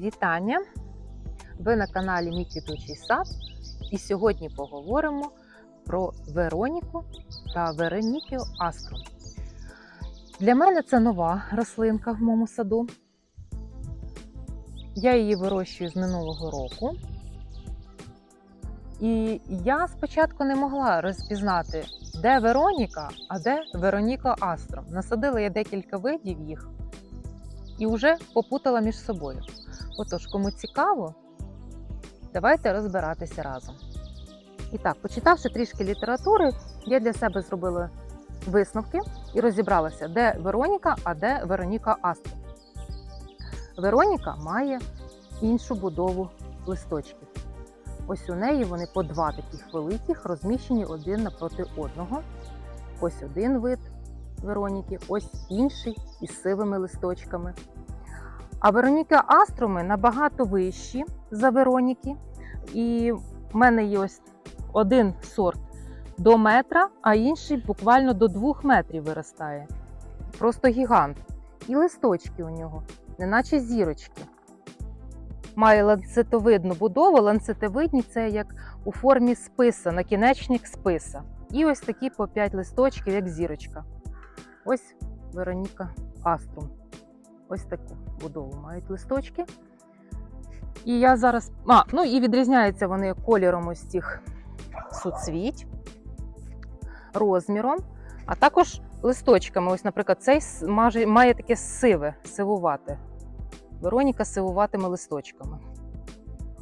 Вітання! Ви на каналі Мій квітучий сад. І сьогодні поговоримо про Вероніку та Веронікію Астру. Для мене це нова рослинка в моєму саду. Я її вирощую з минулого року. І я спочатку не могла розпізнати, де Вероніка, а де Вероніка Астро. Насадила я декілька видів їх і вже попутала між собою. Отож, кому цікаво, давайте розбиратися разом. І так, почитавши трішки літератури, я для себе зробила висновки і розібралася, де Вероніка, а де Вероніка Астро. Вероніка має іншу будову листочків. Ось у неї вони по два таких великих, розміщені один напроти одного. Ось один вид Вероніки, ось інший із сивими листочками. А Вероніка Астроми набагато вищі за Вероніки. І в мене є ось один сорт до метра, а інший буквально до двох метрів виростає. Просто гігант. І листочки у нього, неначе зірочки. Має ланцетовидну будову. Ланцетовидні це як у формі списа, накінечник списа. І ось такі по 5 листочків, як зірочка. Ось Вероніка Аструм. Ось таку будову мають листочки. І я зараз. А, ну і відрізняються вони кольором ось цих суцвіть, розміром, а також листочками. Ось, наприклад, цей має таке сиве, сивувате. Вероніка з сивуватими листочками.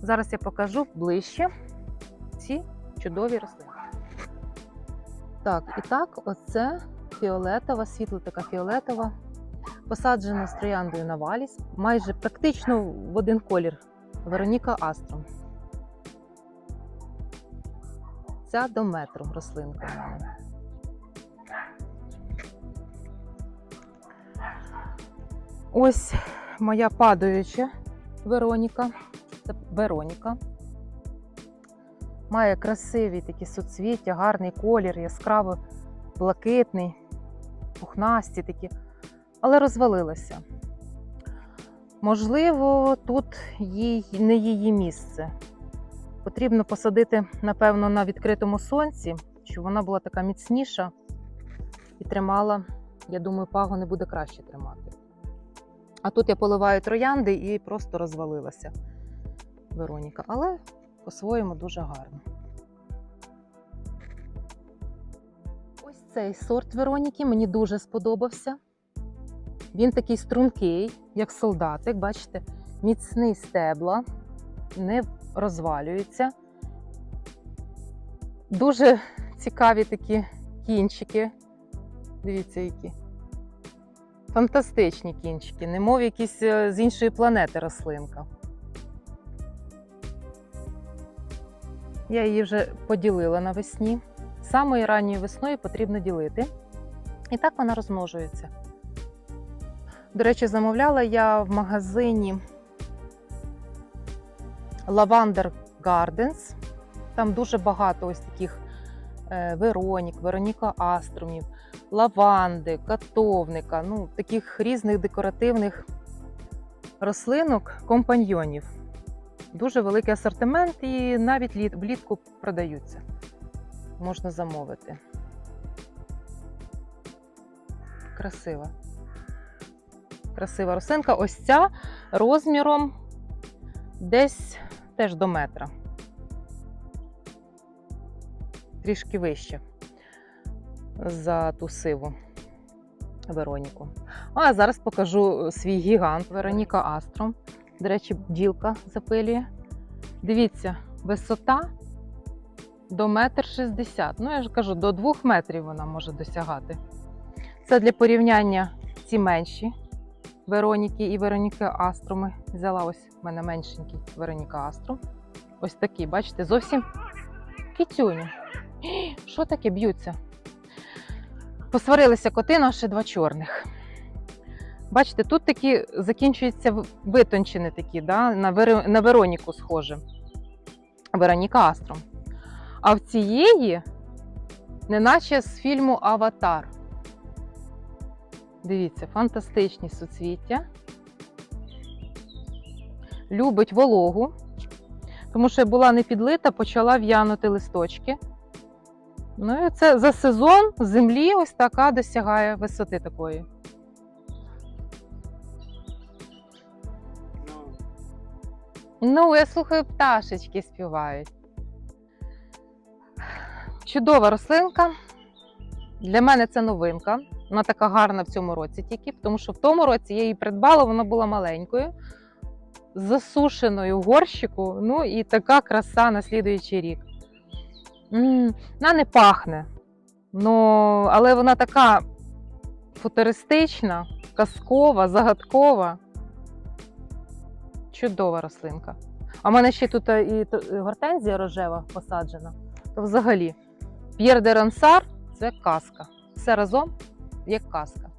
Зараз я покажу ближче ці чудові рослини. Так, і так, оце фіолетова, світло така фіолетова, посаджена з трояндою на валіс, майже практично в один колір. Вероніка Астром. Ця до метру рослинка. Ось моя падаюча Вероніка. Це Вероніка. Має красиві такі суцвіття, гарний колір, яскраво блакитний, пухнасті такі, але розвалилася. Можливо, тут їй не її місце. Потрібно посадити, напевно, на відкритому сонці, щоб вона була така міцніша і тримала, я думаю, пагони буде краще тримати. А тут я поливаю троянди і просто розвалилася Вероніка, але по-своєму дуже гарно. Ось цей сорт Вероніки мені дуже сподобався. Він такий стрункий, як солдатик, бачите, міцний стебла, не розвалюється. Дуже цікаві такі кінчики. Дивіться, які. Фантастичні кінчики, немов якісь е, з іншої планети рослинка. Я її вже поділила навесні. Самою ранньою весною потрібно ділити. І так вона розмножується. До речі, замовляла я в магазині Lavender Gardens. Там дуже багато ось таких е, Веронік, Вероніка Аструмів, лаванди, катовника, ну, таких різних декоративних рослинок, компаньйонів. Дуже великий асортимент і навіть влітку продаються. Можна замовити. Красива. Красива рослинка. Ось ця розміром десь теж до метра. Трішки вище за ту сиву Вероніку. А зараз покажу свій гігант Вероніка Астро. До речі, бджілка запилює. Дивіться, висота до метр шістдесят. Ну, я ж кажу, до двох метрів вона може досягати. Це для порівняння ці менші Вероніки і Вероніки Астроми. Взяла ось в мене меншенький Вероніка Астро. Ось такі, бачите, зовсім кітюні. Що таке б'ються? Посварилися коти, наші два чорних. Бачите, тут такі закінчуються витончені такі, да? на, Вер... на Вероніку схоже. Вероніка Астром. А в цієї, неначе з фільму Аватар. Дивіться, фантастичні суцвіття. любить вологу, тому що була не підлита, почала в'янути листочки. Ну і це за сезон землі ось така досягає висоти такої. Ну, я слухаю, пташечки співають. Чудова рослинка. Для мене це новинка. Вона така гарна в цьому році тільки, тому що в тому році я її придбала, вона була маленькою, засушеною в горщику. Ну і така краса на слідуючий рік. вона не пахне, ну, але вона така футуристична, казкова, загадкова. Чудова рослинка. А в мене ще тут е, і і гортензія рожева посаджена. То взагалі П'єр де Рансар це казка. Все разом як казка.